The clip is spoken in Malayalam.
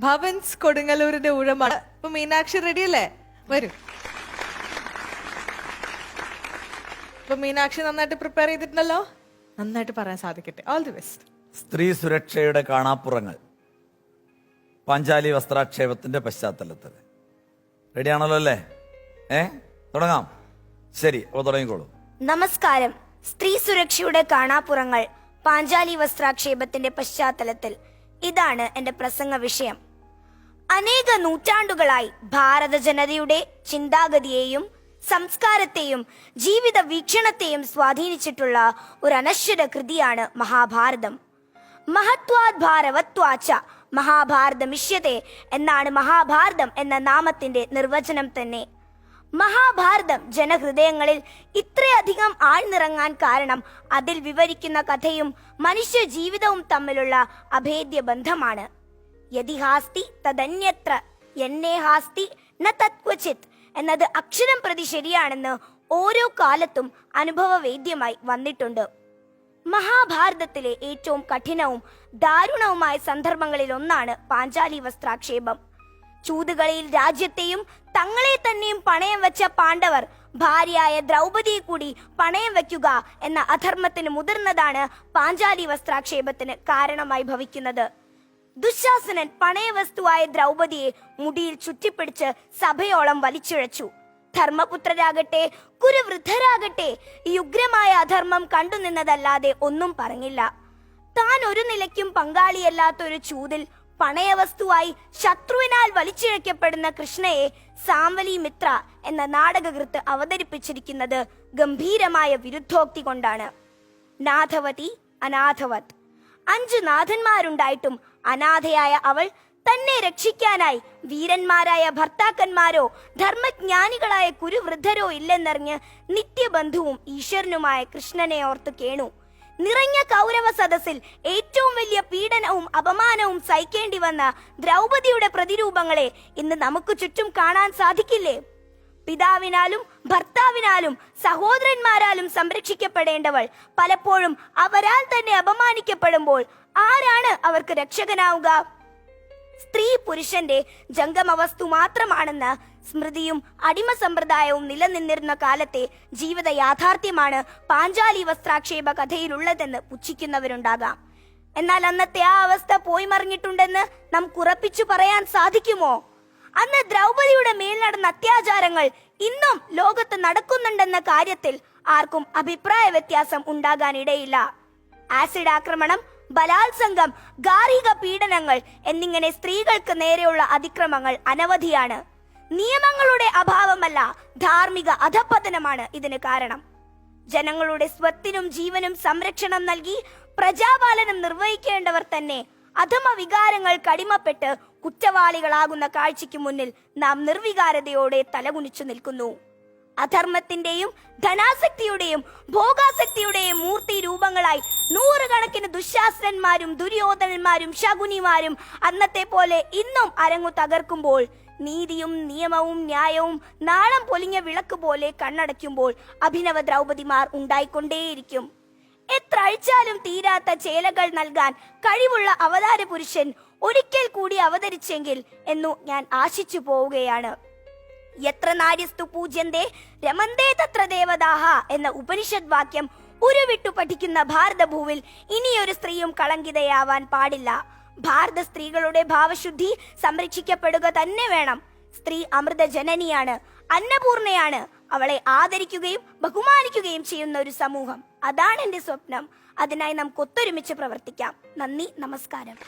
ഭവൻസ് കൊടുങ്ങല്ലൂരിന്റെ ഊഴമാണ്. ഇപ്പൊ മീനാക്ഷി റെഡി അല്ലേ വരും. ഇപ്പൊ മീനാക്ഷി നന്നായിട്ട് പ്രിപ്പയർ ചെയ്തിട്ടുണ്ടല്ലോ? നന്നായിട്ട് പറയാൻ സാധിക്കട്ടെ. ഓൾ ദി ബെസ്റ്റ് സ്ത്രീ സുരക്ഷയുടെ കാണാപ്പുറങ്ങൾ. പാഞ്ചാലി വസ്ത്രാക്ഷേപത്തിന്റെ പശ്ചാത്തലത്തിൽ. റെഡിയാണല്ലോ അല്ലേ? ഏ? തുടങ്ങാം. ശരി അപ്പോൾ തുടങ്ങിക്കോളൂ. നമസ്കാരം. സ്ത്രീ സുരക്ഷയുടെ കാണാപ്പുറങ്ങൾ പാഞ്ചാലി വസ്ത്രാക്ഷേപത്തിന്റെ പശ്ചാത്തലത്തിൽ. ഇതാണ് എന്റെ പ്രസംഗ വിഷയം. അനേക നൂറ്റാണ്ടുകളായി ഭാരത ജനതയുടെ ചിന്താഗതിയെയും സംസ്കാരത്തെയും ജീവിത വീക്ഷണത്തെയും സ്വാധീനിച്ചിട്ടുള്ള ഒരു അനശ്വര കൃതിയാണ് മഹാഭാരതം. മഹത്വാത് ഭാരവത്വാച്ച മഹാഭാരതമിഷ്യത്തെ എന്നാണ് മഹാഭാരതം എന്ന നാമത്തിന്റെ നിർവചനം തന്നെ. മഹാഭാരതം ജനഹൃദയങ്ങളിൽ ഇത്രയധികം ആഴ്ന്നിറങ്ങാൻ കാരണം അതിൽ വിവരിക്കുന്ന കഥയും മനുഷ്യ ജീവിതവും തമ്മിലുള്ള അഭേദ്യ ബന്ധമാണ് യതിഹാസ്തി തദന്യത്ര എന്നെ ഹാസ്തി ന തത്വചിത് എന്നത് അക്ഷരം പ്രതി ശരിയാണെന്ന് ഓരോ കാലത്തും അനുഭവവേദ്യമായി വന്നിട്ടുണ്ട്. മഹാഭാരതത്തിലെ ഏറ്റവും കഠിനവും ദാരുണവുമായ സന്ദർഭങ്ങളിൽ ഒന്നാണ് പാഞ്ചാലി വസ്ത്രാക്ഷേപം. ചൂതുകളിയിൽ രാജ്യത്തെയും തങ്ങളെ തന്നെയും പണയം വെച്ച പാണ്ഡവർ ഭാര്യയായ ദ്രൗപദിയെ കൂടി പണയം വയ്ക്കുക എന്ന അധർമ്മത്തിന് മുതിർന്നതാണ് പാഞ്ചാലി വസ്ത്രാക്ഷേപത്തിന് കാരണമായി ഭവിക്കുന്നത്. ദുശാസനൻ പണയവസ്തുവായ ദ്രൗപതിയെ മുടിയിൽ ചുറ്റിപ്പിടിച്ച് സഭയോളം വലിച്ചിഴച്ചു. ധർമ്മപുത്രരാകട്ടെ കുരുവൃദ്ധരാകട്ടെ ഈ ഉഗ്രമായ അധർമ്മം കണ്ടുനിന്നതല്ലാതെ ഒന്നും പറഞ്ഞില്ല. താൻ ഒരു നിലയ്ക്കും പങ്കാളിയല്ലാത്ത ഒരു ചൂതിൽ പണയവസ്തുവായി ശത്രുവിനാൽ വലിച്ചിഴക്കപ്പെടുന്ന കൃഷ്ണയെ സാംവലി മിത്ര എന്ന നാടകകൃത്ത് അവതരിപ്പിച്ചിരിക്കുന്നത് ഗംഭീരമായ വിരുദ്ധോക്തി കൊണ്ടാണ്. നാഥവതി അനാഥവത്. അഞ്ച് നാഥന്മാരുണ്ടായിട്ടും അനാഥയായ അവൾ തന്നെ രക്ഷിക്കാനായി വീരന്മാരായ ഭർത്താക്കന്മാരോ ധർമ്മജ്ഞാനികളായ കുരുവൃദ്ധരോ ഇല്ലെന്നറിഞ്ഞ് നിത്യബന്ധുവും ഈശ്വരനുമായ കൃഷ്ണനെ ഓർത്തു കേണു. നിറഞ്ഞ കൗരവ സദസ്സിൽ ഏറ്റവും വലിയ പീഡനവും അപമാനവും സഹിക്കേണ്ടി വന്ന ദ്രൗപദിയുടെ പ്രതിരൂപങ്ങളെ ഇന്ന് നമുക്ക് ചുറ്റും കാണാൻ സാധിക്കില്ലേ? പിതാവിനാലും ഭർത്താവിനാലും സഹോദരന്മാരാലും സംരക്ഷിക്കപ്പെടേണ്ടവൾ. പലപ്പോഴും അവരാൽ തന്നെ അപമാനിക്കപ്പെടുമ്പോൾ ആരാണ് അവർക്ക് രക്ഷകനാവുക? സ്ത്രീ പുരുഷന്റെ ജംഗമവസ്തു മാത്രമാണെന്ന് സ്മൃതിയും അടിമ സമ്പ്രദായവും നിലനിന്നിരുന്ന കാലത്തെ ജീവിത യാഥാർത്ഥ്യമാണ് പാഞ്ചാലി വസ്ത്രാക്ഷേപ കഥയിലുള്ളതെന്ന് പുച്ഛിക്കുന്നവരുണ്ടാകാം. എന്നാൽ അന്നത്തെ ആ അവസ്ഥ പോയി മറിഞ്ഞിട്ടുണ്ടെന്ന് നമുക്ക് ഉറപ്പിച്ചു പറയാൻ സാധിക്കുമോ? അന്ന് ദ്രൗപതിയുടെ മേൽ നടന്ന അത്യാചാരങ്ങൾ ഇന്നും ലോകത്ത് നടക്കുന്നുണ്ടെന്ന കാര്യത്തിൽ ആർക്കും അഭിപ്രായ വ്യത്യാസം ഉണ്ടാകാനിടയില്ല. ആസിഡ് ആക്രമണം ബലാത്സംഗം ഗാർഹിക പീഡനങ്ങൾ എന്നിങ്ങനെ സ്ത്രീകൾക്ക് നേരെയുള്ള അതിക്രമങ്ങൾ അനവധിയാണ്. നിയമങ്ങളുടെ അഭാവമല്ല ധാർമ്മിക അധപ്പതനമാണ് ഇതിന് കാരണം. ജനങ്ങളുടെ സ്വത്തിനും ജീവനും സംരക്ഷണം നൽകി പ്രജാപാലനം നിർവഹിക്കേണ്ടവർ തന്നെ അധമ വികാരങ്ങൾ കടിമപ്പെട്ട് കുറ്റവാളികളാകുന്ന കാഴ്ചയ്ക്ക് മുന്നിൽ നാം നിർവികാരതയോടെ തലകുനിച്ചു നിൽക്കുന്നു. അധർമ്മത്തിന്റെയും ധനാസക്തിയുടെയും ഭോഗാസക്തിയുടെയും മൂർത്തി രൂപങ്ങളായി നൂറുകണക്കിന് ദുശാസനന്മാരും ദുര്യോധനന്മാരും ശകുനിമാരും അന്നത്തെ പോലെ ഇന്നും അരങ്ങു തകർക്കുമ്പോൾ നീതിയും നിയമവും ന്യായവും നാളം പൊലിഞ്ഞ വിളക്ക് പോലെ കണ്ണടയ്ക്കുമ്പോൾ അഭിനവ ദ്രൗപതിമാർ ഉണ്ടായിക്കൊണ്ടേയിരിക്കും. എത്ര അഴിച്ചാലും തീരാത്ത ചേലകൾ നൽകാൻ കഴിവുള്ള അവതാര പുരുഷൻ ഒരിക്കൽ കൂടി അവതരിച്ചെങ്കിൽ എന്നു ഞാൻ ആശിച്ചു പോവുകയാണ്. എത്ര നാര്യസ്തു പൂജ്യന്തേ രമന്തേ തത്ര ദേവദാഹ എന്ന ഉപനിഷദ് വാക്യം ഉരുവിട്ടു പഠിക്കുന്ന ഭാരതഭൂവിൽ ഇനിയൊരു സ്ത്രീയും കളങ്കിതയാവാൻ പാടില്ല. ഭാരത സ്ത്രീകളുടെ ഭാവശുദ്ധി സംരക്ഷിക്കപ്പെടുക തന്നെ വേണം. സ്ത്രീ അമൃത ജനനിയാണ് അന്നപൂർണയാണ്. അവളെ ആദരിക്കുകയും ബഹുമാനിക്കുകയും ചെയ്യുന്ന ഒരു സമൂഹം. അതാണ് എന്റെ സ്വപ്നം. അതിനായി നമുക്ക് ഒത്തൊരുമിച്ച് പ്രവർത്തിക്കാം. നന്ദി നമസ്കാരം.